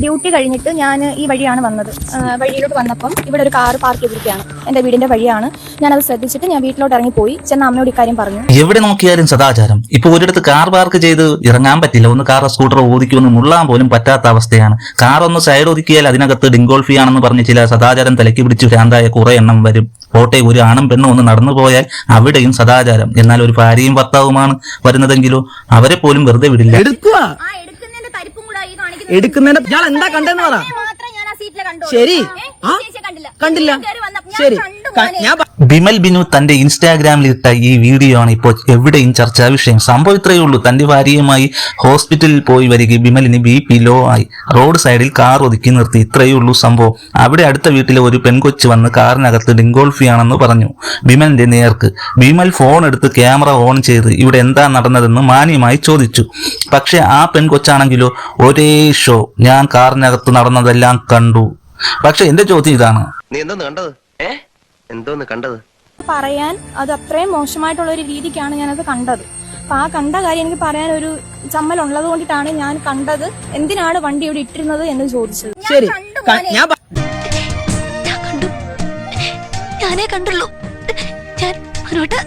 Duty കഴിഞ്ഞിട്ട് ഞാൻ ഈ വഴിയാണ് വന്നത്. വഴിയിലോട്ട് വന്നപ്പം ഇവിടെ ഒരു കാർ പാർക്ക് ചെയ്തിരിക്കുകയാണ്. എന്റെ വീടിന്റെ വഴിയാണ്. അത് ശ്രദ്ധിച്ചിട്ട് ഞാൻ വീട്ടിലോട്ട് ഇറങ്ങിപ്പോയി. ചെന്ന അമ്മയോട് ഇക്കാര്യം പറഞ്ഞു. എവിടെ നോക്കിയാലും സദാചാരം. ഇപ്പൊ ഒരിടത്ത് കാർ പാർക്ക് ചെയ്ത് ഇറങ്ങാൻ പറ്റില്ല. ഒന്ന് കാർ സ്കൂട്ടർ ഓടിക്കുമെന്ന് മുള്ളാൻ പോലും പറ്റാത്ത അവസ്ഥയാണ്. കാർ ഒന്ന് സൈഡ് ഒതുക്കിയാൽ അതിനകത്ത് ഡിംഗോൾഫി ആണെന്ന് പറഞ്ഞ് ചില സദാചാരം തലക്കി പിടിച്ച് ഭ്രാന്തായ കുറെ എണ്ണം വരും. പോട്ടെ ഒരു ആണും പെണ്ണും ഒന്ന് നടന്നു പോയാൽ അവിടെയും സദാചാരം. എന്നാൽ ഒരു ഭാര്യയും ഭർത്താവുമാണ് വരുന്നതെങ്കിലും അവരെ പോലും വെറുതെ വിടില്ല. എടുക്കുന്നതിന്റെ ഇയാൾ എന്താ കണ്ടെന്ന് പറ. ശരി. കണ്ടില്ല. ശരി. ഞാൻ ബിമൽ ബിനു തന്റെ ഇൻസ്റ്റാഗ്രാമിൽ ഇട്ട ഈ വീഡിയോ ആണ് ഇപ്പോൾ എവിടെയും ചർച്ചാ വിഷയം. സംഭവം ഇത്രയേ ഉള്ളൂ. തന്റെ ഭാര്യയുമായി ഹോസ്പിറ്റലിൽ പോയി വരിക ബിമലിന് ബി പി ലോ ആയി. റോഡ് സൈഡിൽ കാർ ഒതുക്കി നിർത്തി. ഇത്രയേ ഉള്ളൂ സംഭവം. അവിടെ അടുത്ത വീട്ടിലെ ഒരു പെൺകൊച്ച് വന്ന് കാറിനകത്ത് ഡിങ്കോൾഫിയാണെന്ന് പറഞ്ഞു. ബിമലിന്റെ നേർക്ക്. ബിമൽ ഫോൺ എടുത്ത് ക്യാമറ ഓൺ ചെയ്ത് ഇവിടെ എന്താ നടന്നതെന്ന് മാന്യമായി ചോദിച്ചു. പക്ഷെ ആ പെൺകൊച്ചാണെങ്കിലോ ഒരേ ഷോ ഞാൻ കാറിനകത്ത് നടന്നതെല്ലാം കണ്ടു. പക്ഷെ എന്റെ ചോദ്യം ഇതാണ്. നീ എന്താ കണ്ടത്? ഏ? എന്തോന്ന് കണ്ടത്? പറയാൻ അത് അത്രയും മോശമായിട്ടുള്ള ഒരു രീതിക്കാണ് ഞാനത് കണ്ടത്. അപ്പൊ ആ കണ്ട കാര്യം എനിക്ക് പറയാൻ ഒരു ചമ്മൽ ഉള്ളത് കൊണ്ടിട്ടാണ് ഞാൻ കണ്ടത്. എന്തിനാണ് വണ്ടി ഇവിടെ ഇട്ടിരുന്നത് എന്ന് ചോദിച്ചത്. ശരി. ഞാൻ ഞാൻ കണ്ടു. ഞാനേ കണ്ടുള്ളൂ. ഞാൻ മനോട്ട്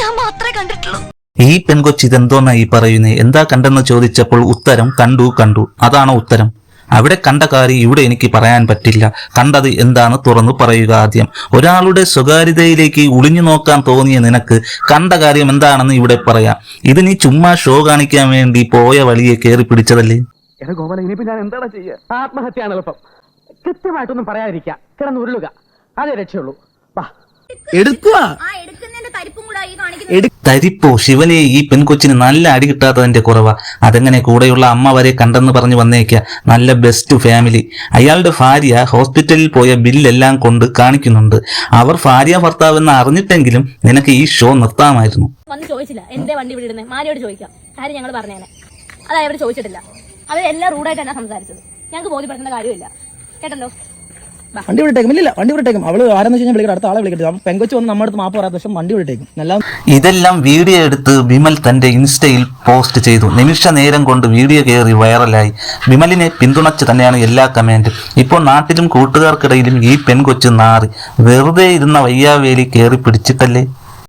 ഞാൻ മാത്രമേ കണ്ടിട്ടുള്ളൂ. ഈ പെൺകൊച്ചി ഇതെന്തോന്നാ ഈ പറയുന്നത് എന്താ കണ്ടെന്ന് ചോദിച്ചപ്പോൾ ഉത്തരം കണ്ടു കണ്ടു. അതാണ് ഉത്തരം? അവിടെ കണ്ട കാര്യം ഇവിടെ എനിക്ക് പറയാൻ പറ്റില്ല. കണ്ടത് എന്താണ് തുറന്നു പറയുക ആദ്യം. ഒരാളുടെ സ്വകാര്യതയിലേക്ക് ഒളിഞ്ഞു നോക്കാൻ തോന്നിയ നിനക്ക് കണ്ട കാര്യം എന്താണെന്ന് ഇവിടെ പറയാം. ഇത് നീ ചുമ്മാ ഷോ കാണിക്കാൻ വേണ്ടി പോയ വഴിയെ കയറി പിടിച്ചതല്ലേ? എടാ ഗോപാല ഇനിയിപ്പോ ഞാൻ ചെയ്യുക എളുപ്പം കൃത്യമായിട്ടൊന്നും പറയാതിരിക്കുക അതേ രക്ഷയുള്ളൂ. എടുക്കുക തരിപ്പും ശിവനെ ഈ പെൺകൊച്ചിന് നല്ല അടി കിട്ടാത്തതിന്റെ കുറവാ. അതെങ്ങനെ കൂടെയുള്ള അമ്മ വരെ കണ്ടെന്ന് പറഞ്ഞു വന്നേക്ക. നല്ല ബെസ്റ്റ് ഫാമിലി അയാളുടെ ഭാര്യ ഹോസ്പിറ്റലിൽ പോയ ബില്ലെല്ലാം കൊണ്ട് കാണിക്കുന്നുണ്ട്. അവർ ഭാര്യ ഭർത്താവെന്ന് അറിഞ്ഞിട്ടെങ്കിലും നിനക്ക് ഈ ഷോ നിർത്താമായിരുന്നു. വന്ന് ചോദിച്ചില്ല. എന്റെ വണ്ടി ഇവിടെ ഇടുന്നത് മാരിയോട് ചോദിക്കാം. കാര്യം ഞങ്ങൾ പറഞ്ഞേനെ. അതാ ഇവിടെ ചോദിച്ചിട്ടില്ല. അവരെല്ലാം എല്ലാം റൂഡായിട്ട് തന്നെ സംസാരിച്ചത്. ഞങ്ങൾക്ക് ബോധ്യപ്പെടുത്തേണ്ട കാര്യമില്ല. കേട്ടല്ലോ? വണ്ടി വിട്ടേക്കും ഇല്ല വണ്ടി വിട്ടേക്കും അവൾ ആരെന്ന് വെച്ച് കഴിഞ്ഞാൽ അടുത്ത ആളെ വിളിക്കട്ടെ. അപ്പൊ പെങ്കൊച്ച് വന്ന് നമ്മുടെ അടുത്ത് മാപ്പ് പറയാത്ത പക്ഷേ വണ്ടി വിട്ടേക്കും നല്ല ഇതെല്ലാം വീഡിയോ എടുത്ത് വിമൽ തന്റെ ഇൻസ്റ്റയിൽ പോസ്റ്റ് ചെയ്തു. നിമിഷ നേരം കൊണ്ട് വീഡിയോ കയറി വൈറലായി. വിമലിനെ പിന്തുണച്ച് തന്നെയാണ് എല്ലാ കമന്റും. ഇപ്പോൾ നാട്ടിലും കൂട്ടുകാർക്കിടയിലും ഈ പെൺകൊച്ച് നാറി. വെറുതെ ഇരുന്ന വയ്യാവേലി കയറി പിടിച്ചിട്ടല്ലേ?